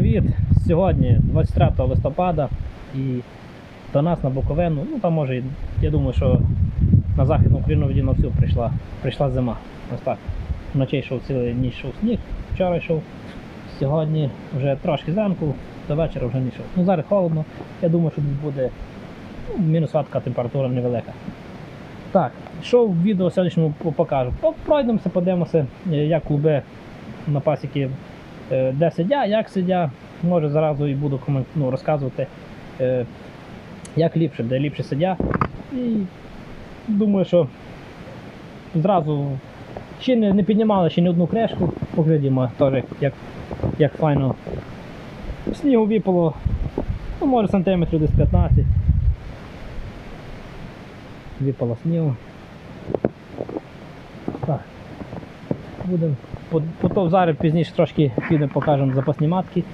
Привіт! Сьогодні 23 листопада і до нас на Буковину, ну там може, я думаю, що на Західну Україну тоді на всю прийшла, прийшла зима. Ось так. Вночі йшов цілий ніч йшов сніг, вчора йшов. Сьогодні вже трошки зранку, до вечора вже не йшов. Ну зараз холодно, я думаю, що буде ну, мінусова така температура невелика. Так, що в відео сьогоднішньому покажу. Пройдемося, подивимося, е, як клуби на пасіки де сидять, як сидять. Може зразу і буду ну, розказувати, е, як ліпше, де ліпше сидять. І думаю, що зразу ще не, не піднімали ще ні одну кришку, поглядімо теж, як, як файно снігу випало, ну, може сантиметрів десь 15. Випало снігу. Так. Будемо Потім зараз пізніше трошки підемо покажемо запасні матки,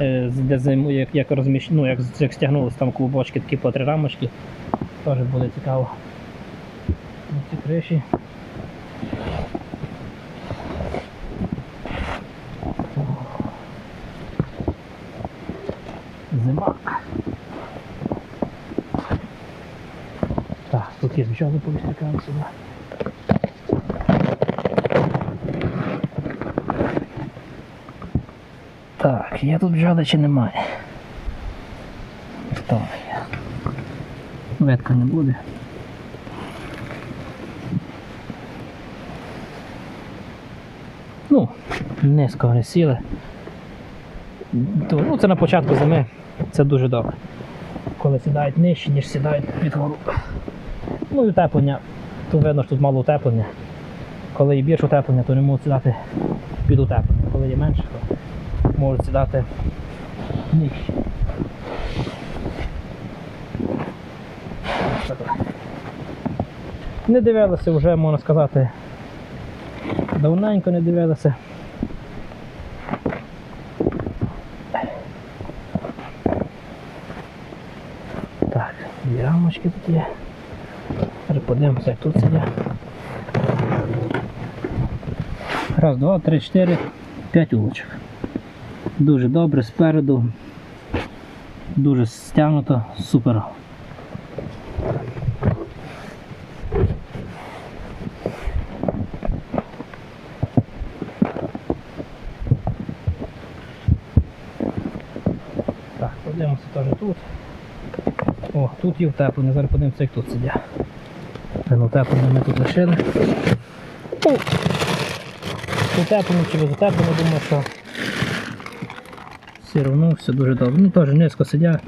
е, де як, як, розміщ... ну, як, як стягнулися там клубочки, такі по три рамочки. Теж буде цікаво. Ці криші. Зима. Так, тут є звичайно повістикаємо сюди. Так, є тут бджоли немає? Хто є? Ветка не буде. Ну, низько вони сіли. Ну, це на початку зими, це дуже добре. Коли сідають нижче, ніж сідають від гору. Ну і утеплення. Тут видно, що тут мало утеплення. Коли є більше утеплення, то не можуть сідати під утеплення. Коли є менше, то можуть сідати нижче. Не дивилися вже, можна сказати. Давненько не дивилися. Так, дві рамочки тут є. Зараз подивимося, як тут сидять. Раз, два, три, чотири, п'ять улочок. Дуже добре спереду. Дуже стягнуто, супер. Так, подивимося теж тут. О, тут є втеплення, зараз подивимося, як тут сидять. Ну, утеплення ми тут лишили. Ну, чи без утеплення, думаю, що все равно все дуже добре. Ну теж низько сидя,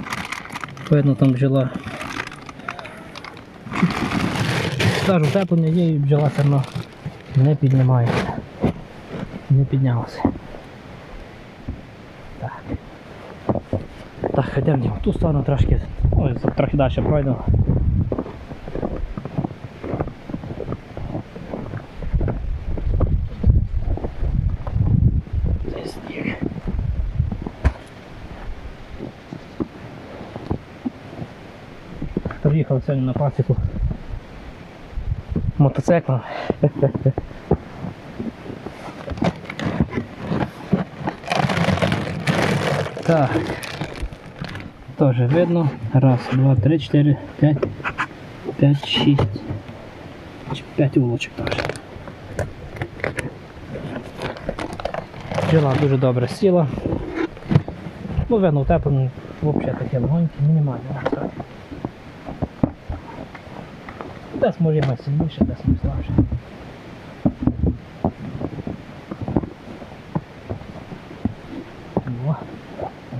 Видно там бджола. Кажу, утеплення є і бджола все одно не піднімається. Не піднялася. Так. Так, йдемо ту сторону трошки. Ой, трохи далі пройдемо. Приїхав сьогодні на пасіку мотоциклом. Так. Тоже видно. Раз, два, три, чотири, п'ять, п'ять, шість. П'ять улочок теж. Бджола дуже добре сіла. Ну, видно, утеплено взагалі таке легоньке, мінімальне. можна сказати. Десь може мати сильніше, десь ми слабше.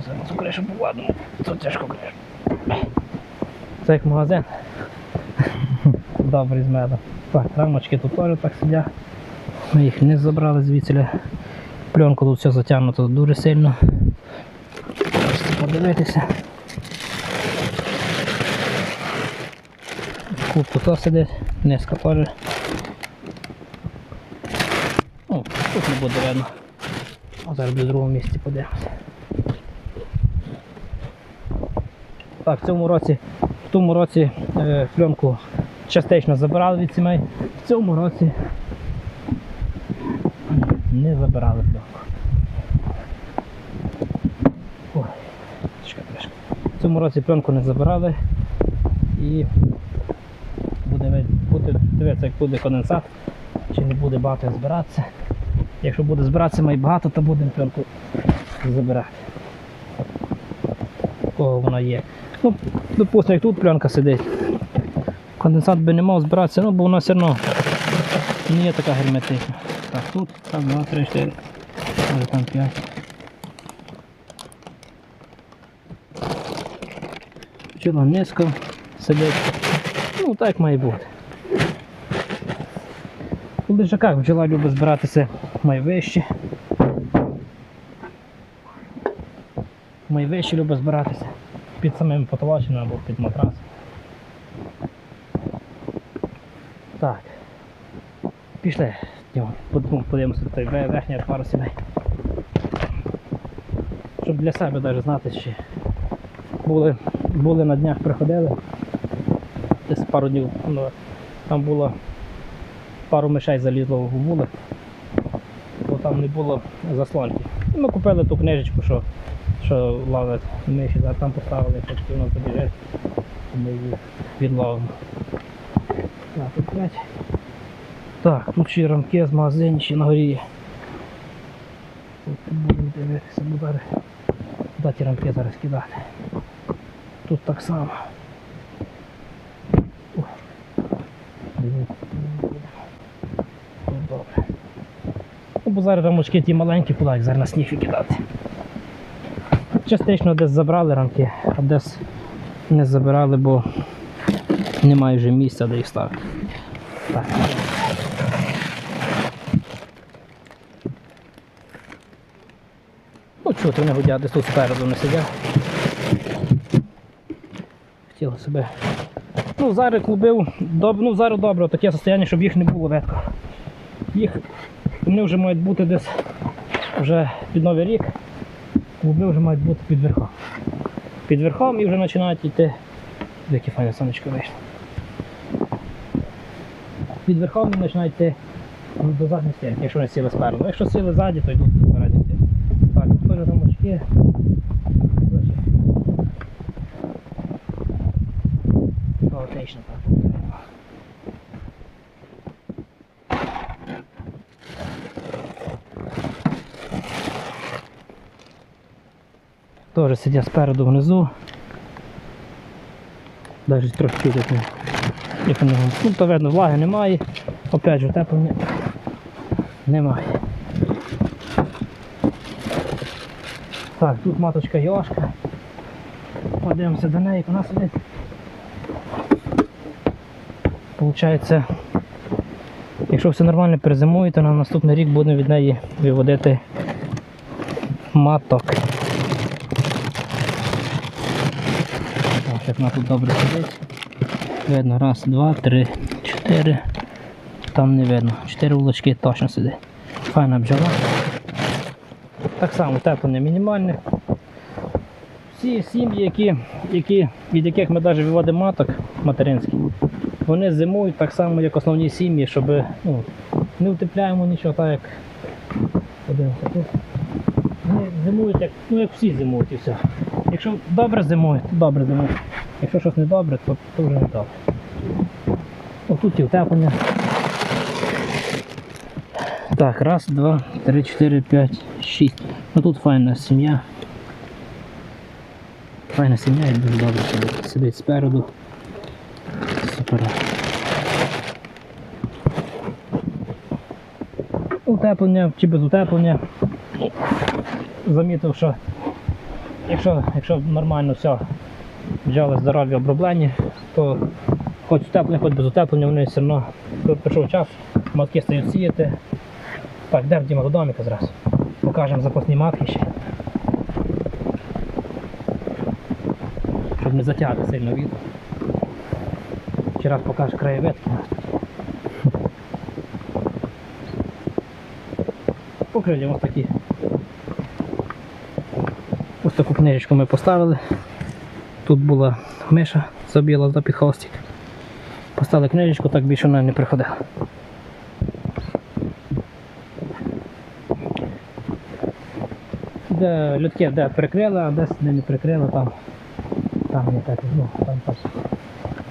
Зараз цю кришу повадимо. Тут тяжко кришу. Це як магазин. Добрий з медом. Так, рамочки тут теж так сидять. Ми їх не забрали звідси. Пленку тут все затягнуто дуже сильно. Можете подивитися. Кубку то сидить, низько теж. О, тут не буде видно. А зараз в другому місці подивимося. Так, в цьому році, в тому році е, пленку частично забирали від сімей, в цьому році не забирали пленку. В цьому році пленку не забирали і дивитися, як буде конденсат, чи не буде багато збиратися. Якщо буде збиратися має багато, то будемо пленку забирати. У Кого вона є. Ну, допустимо, як тут пленка сидить. Конденсат би не мав збиратися, ну бо вона все одно не є така герметична. Так, тут, там, два, три, чотири. Може там п'ять. Пчела низько сидить. Ну так має бути. У лежаках бджола любить збиратися найвище. Найвище любить збиратися під самим потолоченим або під матрас. Так. Пішли. Йдемо, подивимося той верхній пару сімей. Щоб для себе навіть знати, чи були, були на днях приходили. Десь пару днів. Ну, там було пару мишей залізло в вулик, бо там не було заслонки. І ми купили ту книжечку, що, що ловить миші, а там поставили, хоч воно побіжить, ми її відловимо. Так, тут. Так, тут ще рамки з магазині ще на горі будемо дивитися, буду зараз куди рамки зараз кидати. Тут так само. Ой. Дивіться, Тут добре. Ну, бо зараз рамочки ті маленькі, куди зараз на сніг кидати. Частично десь забрали рамки, а десь не забирали, бо немає вже місця, де їх ставити. Так. Ну, чути, вони гудять десь тут спереду не сидять. Хотіло себе. Ну, зараз клубив, доб... ну зараз добре, таке состояння, щоб їх не було ветко. Їх вони вже мають бути десь вже під Новий рік. Клуби вже мають бути під верхом. Під верхом і вже починають йти. Яке файне сонечко вийшло. Під верхом вони починають йти ну, до задньої стінки, якщо вони сіли спереду. Якщо сіли ззаді, то йдуть передньої. Так, тут теж рамочки. Хаотично так. Теж сидять спереду внизу. Навіть трошки тут. Як вони, ну, то видно, влаги немає. Опять же, теплення немає. Так, тут маточка Йошка. Подивимося до неї, вона сидить. Получається, якщо все нормально перезимує, то на наступний рік будемо від неї виводити маток. Так, як вона тут добре сидить. Видно, раз, два, три, чотири. Там не видно. Чотири вулочки точно сидить. Файна бджола. Так само теплення мінімальне. Всі сім'ї, які, які, від яких ми навіть виводимо маток материнських, вони зимують так само, як основні сім'ї, щоб ну, не утепляємо нічого, так як подивимося тут. Вони зимують, як, ну, як всі зимують і все. Якщо добре зимують, то добре зимують. Якщо щось не добре, то, то вже не добре. О, тут і утеплення. Так, раз, два, три, чотири, п'ять, шість. Ну тут файна сім'я. Файна сім'я і дуже добре сидить. Сидить спереду. Супер. Утеплення чи без утеплення. Замітив, що якщо, якщо нормально все бджоли здорові оброблені, то хоч утеплення, хоч без утеплення, вони все одно коли прийшов час, матки стають сіяти. Так, де Діма до зразу. Покажемо запасні матки ще. Щоб не затягати сильно від. Ще раз покажу краєвид. Покрилі ось такі. Таку книжечку ми поставили. Тут була миша забіла за підхвостик. Поставили книжечку, так більше вона не приходила. Де людки де прикрили, а десь де не прикрили, там Там не так, ну, там так.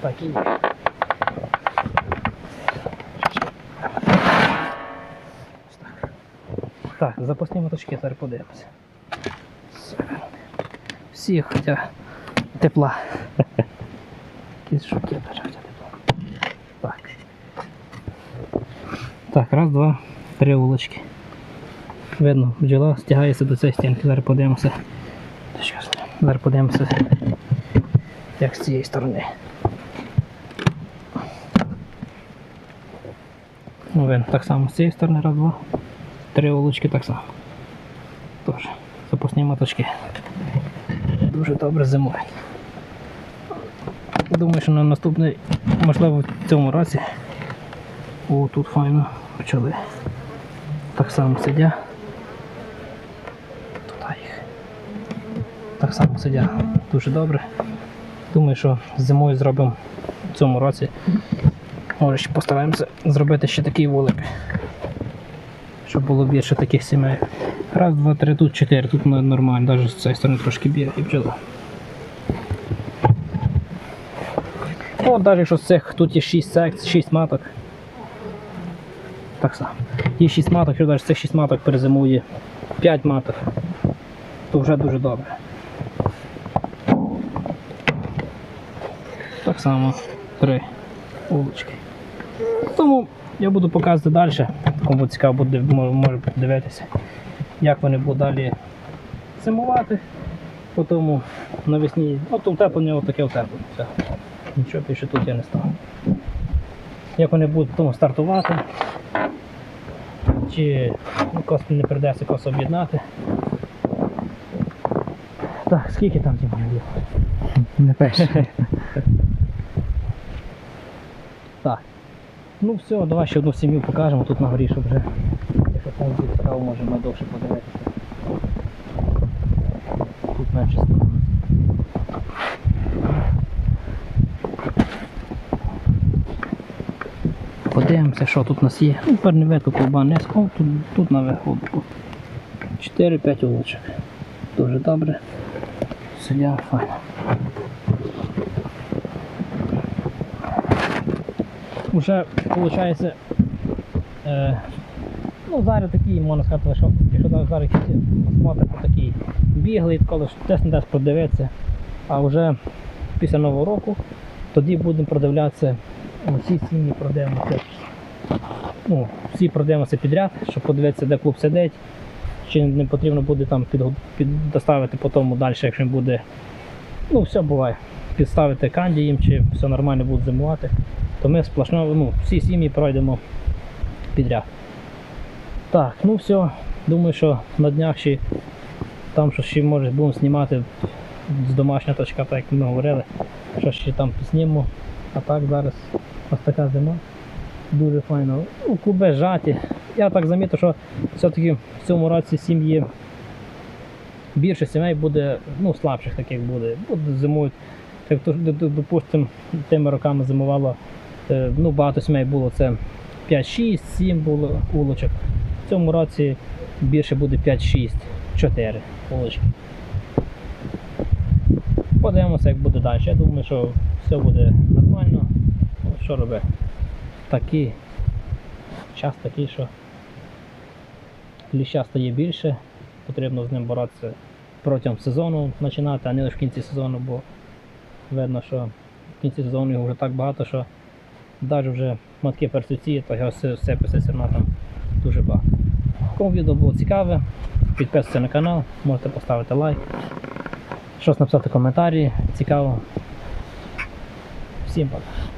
Так і. Так. Запасні моточки зараз подивимося. Всі хоча тепла. Тепла. Так. Так, раз, два, три вулочки. Видно, бджола стягається до цієї стінки. Зараз подивимося. Зараз подивимося, як з цієї сторони. Ну, видно, так само з цієї сторони, раз, два. Три вулочки так само. Тож, запасні моточки. Дуже добре зимують. Думаю, що на наступний, можливо, в цьому році. О, тут файно почали. Так само сидять. Туди їх. Так само сидять дуже добре. Думаю, що зимою зробимо в цьому році. Може ще постараємося зробити ще такий вулик. Щоб було більше таких сімей. Раз, два, три, тут чотири, тут нормально, навіть з цієї сторони трошки б'є і бджола. От навіть якщо з цих тут є 6 секцій, 6 маток. Так само. Є 6 маток, якщо навіть з цих 6 маток перезимує 5 маток, то вже дуже добре. Так само 3 вулички. Тому я буду показувати далі. Кому цікаво буде, може, подивитися, як вони будуть далі зимувати. Потім навесні, от утеплення, отаке утеплення. Все. Нічого більше тут я не ставлю. Як вони будуть потім стартувати, чи кос не прийдеться кос об'єднати. Так, скільки там ті є? Не перший. Так. Ну все, давай ще одну сім'ю покажемо тут на горі, щоб вже. Якщо там цікаво, можемо довше подивитися. Тут менше стало. Подивимося, що тут у нас є. Ну, перневету колба не О, тут, тут наверху. 4-5 вуличок. Дуже добре. Сидя, файно. Уже виходить, е, ну зараз такий, можна сказати, що якщо зараз якісь то такий біглий, коли ж десь не десь продивитися. А вже після Нового року тоді будемо продивлятися, всі сім'ї продивимося. Ну, всі продивимося підряд, щоб подивитися, де клуб сидить. Чи не потрібно буде там доставити по тому далі, якщо він буде. Ну, все буває. Підставити канді їм, чи все нормально буде зимувати то ми сплошно, ну, всі сім'ї пройдемо підряд. Так, ну все, думаю, що на днях ще там що ще може будемо знімати з домашнього точка, так як ми говорили, що ще там знімемо. А так зараз ось така зима. Дуже файно. Ну, клуби зжаті. Я так замітив, що все-таки в цьому році сім'ї більше сімей буде, ну, слабших таких буде. Зимують. То, допустимо, тими роками зимувало ну, багато сімей було це 5, 6, 7 було улочок. В цьому році більше буде 5, 6, 4 улочки. Подивимося, як буде далі. Я думаю, що все буде нормально. Ну, Що робити? Такий час такий, що ліща стає більше, потрібно з ним боротися протягом сезону починати, а не в кінці сезону, бо видно, що в кінці сезону його вже так багато, що навіть вже матки перцюці, то я все, все писати там дуже багато. Кому відео було цікаве, підписуйтесь на канал, можете поставити лайк, щось написати в коментарі, цікаво. Всім пока.